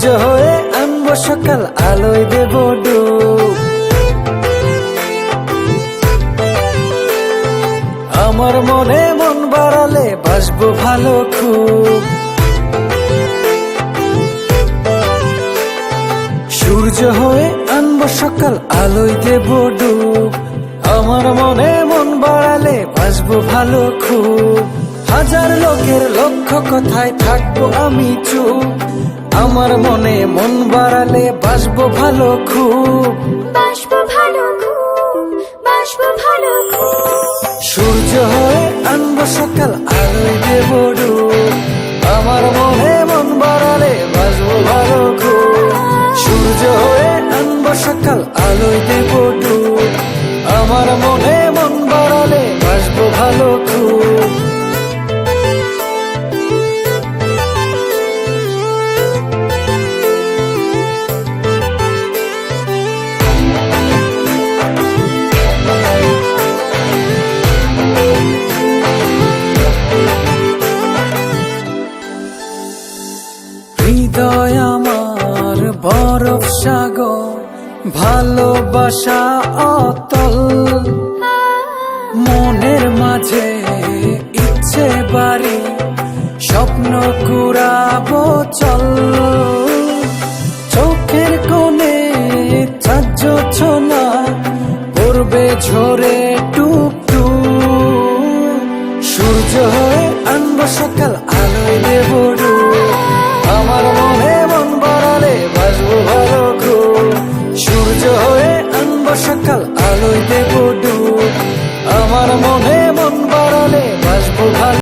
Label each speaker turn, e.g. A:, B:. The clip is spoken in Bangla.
A: সূর্য হয়ে আনব সকাল আলোয় দেব ডুব। আমার মনে মন বাড়ালে বাসব ভালো খুব। সূর্য হয়ে আনব সকাল আলোয় দেব ডুব। আমার মনে মন বাড়ালে বাসব ভালো খুব। হাজার লোকের লক্ষ্য কথায় থাকব আমি চুপ। আমার মনে মন বাড়ালে বাসবো ভালো খুব।
B: বাসবো ভালো খুব বাসবো ভালো খুব।
A: সূর্য হয়ে আনব সকাল আলোয় দেব আমার মনে মন বাড়ালে বাসবো ভালো খুব। সূর্য হয়ে আনব সকাল আলোয় দেব আমার মনে মন বাড়ালে বাসবো ভালো খুব। ভালোবাসা অতল। মনের মাঝে ইচ্ছে বাড়ি, স্বপ্ন কুড়াবো চল। চোখের কোণে চার্য ছোনা পড়বে ঝরে টুপ টুপ সূর্য হয়ে আনব সকাল, আলোয় দেব সকাল আলোয় দেব আমার মনে